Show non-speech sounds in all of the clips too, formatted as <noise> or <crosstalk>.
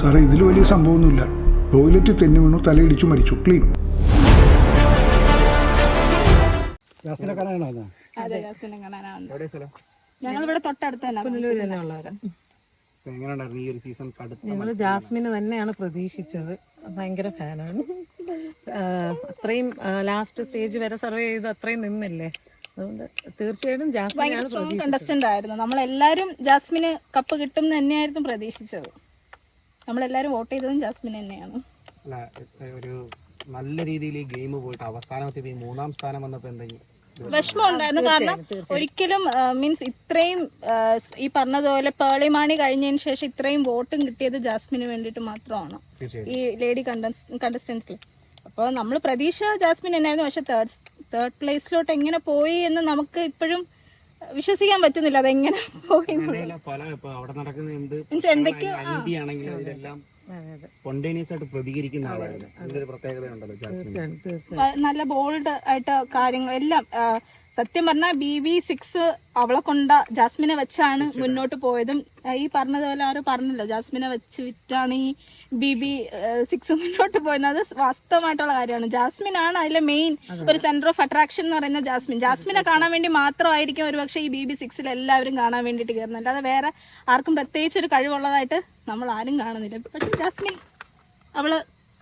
സാറേ ഇതിൽ വലിയ സംഭവമൊന്നുമില്ല. ടോയ്ലറ്റ് തെന്നി വീണു തലയിടിച്ചു മരിച്ചു. ക്ലീൻ. ഞങ്ങൾ ഇവിടെ തൊട്ടടുത്ത് ജാസ്മിന് തന്നെയാണ് പ്രതീക്ഷിച്ചത്. ഭയങ്കര ഫാനാണ്. അത്രയും ലാസ്റ്റ് സ്റ്റേജ് വരെ സർവേ ചെയ്ത് അത്രയും നിന്നില്ലേ? അതുകൊണ്ട് തീർച്ചയായിട്ടും ജാസ്മിൻ കണ്ടസ്റ്റന്റ് ആയിരുന്നു. നമ്മളെല്ലാരും ജാസ്മിന് കപ്പ് കിട്ടും തന്നെയായിരുന്നു പ്രതീക്ഷിച്ചത്. നമ്മളെല്ലാരും വോട്ട് ചെയ്തതും ജാസ്മിൻ തന്നെയാണ്. ഒരു നല്ല രീതിയിൽ ഈ ഗെയിം പോയിട്ട് അവസാനത്തെ മൂന്നാം സ്ഥാനം വന്നപ്പോ എന്തെങ്കിലും വിഷമം ഉണ്ടായിരുന്നു. കാരണം ഒരിക്കലും മീൻസ് ഇത്രയും ഈ പറഞ്ഞതുപോലെ പേളിമാണി കഴിഞ്ഞതിന് ശേഷം ഇത്രയും വോട്ടും കിട്ടിയത് ജാസ്മിന് വേണ്ടിട്ട് മാത്രമാണ്. ഈ ലേഡി കണ്ടസ്റ്റൻസിൽ അപ്പോൾ നമ്മൾ പ്രതീക്ഷ ജാസ്മിൻ തന്നെയായിരുന്നു. പക്ഷെ തേർഡ് തേർഡ് പ്ലേസിലോട്ട് എങ്ങനെ പോയി എന്ന് നമുക്ക് ഇപ്പോഴും വിശ്വസിക്കാൻ പറ്റുന്നില്ല അതെങ്ങനെ പോയി എന്തൊക്കെയോ നല്ല ബോൾഡ് ആയിട്ട് കാര്യങ്ങൾ എല്ലാം സത്യം പറഞ്ഞാൽ ബി വി സിക്സ് അവളെ കൊണ്ട ജാസ്മിനെ വെച്ചാണ് മുന്നോട്ട് പോയതും. ഈ പറഞ്ഞതുപോലെ ആരും പറഞ്ഞില്ല. ജാസ്മിനെ വെച്ച് വിറ്റാണ് ഈ ബി ബി സിക്സ് മുന്നോട്ട് പോയത്. അത് വാസ്തവമായിട്ടുള്ള കാര്യമാണ്. ജാസ്മിൻ ആണ് അതിലെ മെയിൻ ഒരു സെന്റർ ഓഫ് അട്രാക്ഷൻ എന്ന് പറയുന്ന ജാസ്മിൻ. ജാസ്മിനെ കാണാൻ വേണ്ടി മാത്രമായിരിക്കും ഒരുപക്ഷെ ഈ ബി ബി സിക്സിൽ എല്ലാവരും കാണാൻ വേണ്ടിയിട്ട് കയറുന്നത്. അല്ലാതെ വേറെ ആർക്കും പ്രത്യേകിച്ച് ഒരു കഴിവുള്ളതായിട്ട് നമ്മൾ ആരും കാണുന്നില്ല. പക്ഷെ ജാസ്മിൻ അവൾ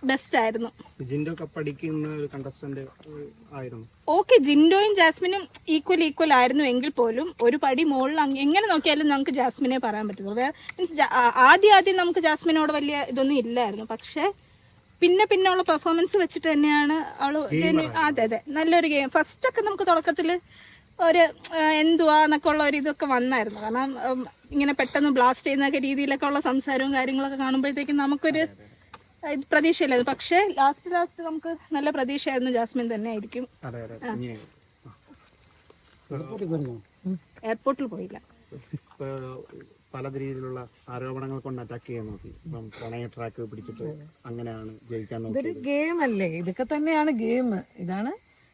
ബെസ്റ്റ് ആയിരുന്നു ജിൻഡോ കപ്പടിക്കുന്ന ഒരു കണ്ടസ്റ്റന്റ് ആയിരുന്നു. ഓക്കെ ജിൻഡോയും ജാസ്മിനും ഈക്വൽ ഈക്വൽ ആയിരുന്നു എങ്കിൽ പോലും ഒരു പടി മുകളിൽ എങ്ങനെ നോക്കിയാലും നമുക്ക് ജാസ്മിനെ പറയാൻ പറ്റുള്ളൂ മീൻസ് ആദ്യം ആദ്യം നമുക്ക് ജാസ്മിനോട് വലിയ ഇതൊന്നും ഇല്ലായിരുന്നു. പക്ഷേ പിന്നെ പിന്നെ ഉള്ള പെർഫോമൻസ് വെച്ചിട്ട് തന്നെയാണ് അവൾ അതെ അതെ. നല്ലൊരു ഗെയിം ഫസ്റ്റ് ഒക്കെ നമുക്ക് തുടക്കത്തിൽ ഒരു എന്തുവാ എന്നൊക്കെ ഉള്ള ഒരു ഇതൊക്കെ വന്നായിരുന്നു. കാരണം ഇങ്ങനെ പെട്ടെന്ന് ബ്ലാസ്റ്റ് ചെയ്യുന്നൊക്കെ രീതിയിലൊക്കെ ഉള്ള സംസാരവും കാര്യങ്ങളൊക്കെ കാണുമ്പോഴത്തേക്കും നമുക്കൊരു ഇത് പ്രതീക്ഷയില്ലായിരുന്നു പക്ഷേ ലാസ്റ്റ് ലാസ്റ്റ് നമുക്ക് നല്ല പ്രതീക്ഷയായിരുന്നു ജാസ്മിൻ തന്നെ ആയിരിക്കും. എയർപോർട്ടിൽ പോയില്ല. പല രീതിയിലുള്ള ആരോപണങ്ങൾ കൊണ്ട് അറ്റാക്ക് ചെയ്യാൻ നോക്കി. ഇപ്പം പ്രണയ ട്രാക്ക് പിടിച്ചിട്ട് അങ്ങനെയാണ് ജയിക്കാൻ ഇതൊരു ഗെയിം അല്ലേ? ഇതൊക്കെ തന്നെയാണ് ഗെയിം ഇതാണ്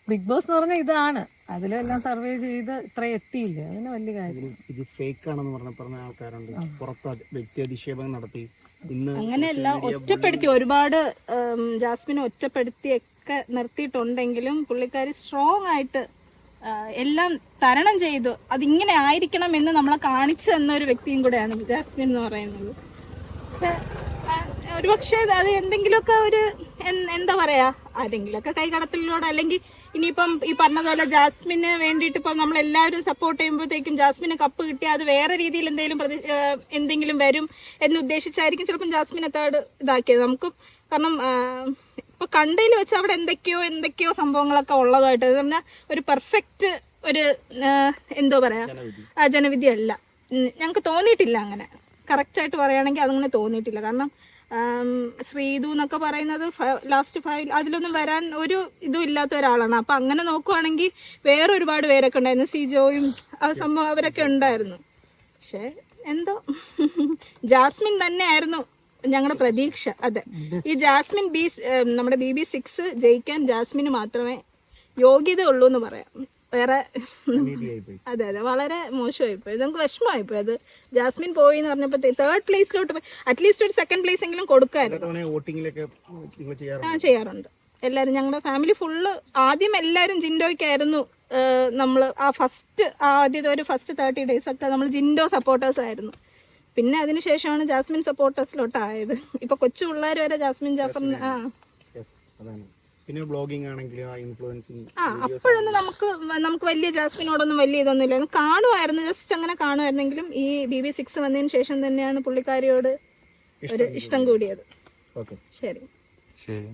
ബിഗ് ബോസ് എന്ന് പറഞ്ഞാൽ ഇതാണ്. അതിലെല്ലാം സർവേ ചെയ്ത് ഇത്ര എത്തിയില്ല. അതിന് വലിയ കാര്യം. ഇത് ഫേക്ക് ആണെന്ന് പറഞ്ഞ പറഞ്ഞ ആൾക്കാരുണ്ട്. പുറത്ത് വ്യക്തിയധിക്ഷേപം വ്യക്തി അധിക്ഷേപം നടത്തി. ഇന്ന് അങ്ങനെയല്ല ഒറ്റപ്പെടുത്തി ഒരുപാട് ജാസ്മിനെ ഒറ്റപ്പെടുത്തിയൊക്കെ നിർത്തിയിട്ടുണ്ടെങ്കിലും പുള്ളിക്കാരി സ്ട്രോങ് ആയിട്ട് എല്ലാം തരണം ചെയ്തു അതിങ്ങനെ ആയിരിക്കണം എന്ന് നമ്മളെ കാണിച്ചു തന്ന ഒരു വ്യക്തിയും കൂടെയാണ് ജാസ്മിൻ എന്ന് പറയുന്നത്. പക്ഷെ ഒരുപക്ഷെ അത് എന്തെങ്കിലുമൊക്കെ ഒരു എന്താ പറയാ ആരെങ്കിലുമൊക്കെ കൈകടത്തലിലൂടെ അല്ലെങ്കിൽ ഇനിയിപ്പം ഈ പറഞ്ഞതുപോലെ ജാസ്മിന് വേണ്ടിയിട്ട് ഇപ്പം നമ്മൾ എല്ലാവരും സപ്പോർട്ട് ചെയ്യുമ്പോഴത്തേക്കും ജാസ്മിന് കപ്പ് കിട്ടിയാൽ അത് വേറെ രീതിയിൽ എന്തെങ്കിലും പ്രതി എന്തെങ്കിലും വരും എന്ന് ഉദ്ദേശിച്ചായിരിക്കും ചിലപ്പം ജാസ്മിനെ തേർഡ് ഇതാക്കിയത്. നമുക്ക് കാരണം ഇപ്പൊ കണ്ടതിൽ വെച്ച് അവിടെ എന്തൊക്കെയോ എന്തൊക്കെയോ സംഭവങ്ങളൊക്കെ ഉള്ളതായിട്ട്. അത് പറഞ്ഞാൽ ഒരു പെർഫെക്റ്റ് ഒരു എന്തോ പറയാ? ജനവിധി. അല്ല. ഞങ്ങൾക്ക് തോന്നിയിട്ടില്ല അങ്ങനെ. കറക്റ്റായിട്ട് പറയുകയാണെങ്കിൽ അതങ്ങനെ തോന്നിയിട്ടില്ല. കാരണം ശ്രീതു എന്നൊക്കെ പറയുന്നത് ലാസ്റ്റ് ഫൈവ് അതിലൊന്നും വരാൻ ഒരു ഇതും ഇല്ലാത്ത ഒരാളാണ്. അപ്പം അങ്ങനെ നോക്കുവാണെങ്കിൽ വേറെ ഒരുപാട് പേരൊക്കെ ഉണ്ടായിരുന്നു. സിജോയും ആ സംഭവം അവരൊക്കെ ഉണ്ടായിരുന്നു. പക്ഷേ എന്തോ? <laughs> ജാസ്മിൻ തന്നെയായിരുന്നു ഞങ്ങളുടെ പ്രതീക്ഷ. അതെ. ഈ ജാസ്മിൻ ബി നമ്മുടെ ബി ബി സിക്സ് ജയിക്കാൻ ജാസ്മിന് മാത്രമേ യോഗ്യത ഉള്ളൂ എന്ന് പറയാം. വേറെ അതെ അതെ വളരെ മോശമായി പോയി നമുക്ക് വിഷമമായി പോയി അത് ജാസ്മിൻ പോയി എന്ന് പറഞ്ഞപ്പോൾ തേർഡ് പ്ലേസിലോട്ട് പോയി. അറ്റ്ലീസ്റ്റ് ഒരു സെക്കൻഡ് പ്ലേസ് എങ്കിലും വോട്ടിങ്ങിലൊക്കെ ആ ചെയ്യാറുണ്ട്. എല്ലാരും ഞങ്ങളുടെ ഫാമിലി ഫുള്ള് ആദ്യം എല്ലാരും ജിൻഡോയ്ക്കായിരുന്നു നമ്മൾ ആ ഫസ്റ്റ് ആദ്യത്തെ ഒരു ഫസ്റ്റ് തേർട്ടി ഡേയ്സ് ഒക്കെ നമ്മൾ ജിൻഡോ സപ്പോർട്ടേഴ്സ് ആയിരുന്നു. പിന്നെ അതിനുശേഷമാണ് ജാസ്മിൻ സപ്പോർട്ടേഴ്സിലോട്ടായത് ഇപ്പൊ കൊച്ചു പിള്ളേർ വരെ ജാസ്മിൻ ജാഫറിന് ആ. പിന്നെ ബ്ലോഗിംഗ് ആണെങ്കിലും ആ ഇൻഫ്ലുവൻസിങ് ആ അപ്പോഴൊന്നും നമുക്ക് നമുക്ക് വലിയ ജാസ്മിനോടൊന്നും വലിയ ഇതൊന്നും ഇല്ലായിരുന്നു കാണുമായിരുന്നു ജസ്റ്റ് അങ്ങനെ കാണുമായിരുന്നെങ്കിലും ഈ ബി ബി സിക്സ് വന്നതിന് ശേഷം തന്നെയാണ് പുള്ളിക്കാരിയോട് ഒരു ഇഷ്ടം കൂടിയത്. ഓക്കെ. ശരി. ശരി.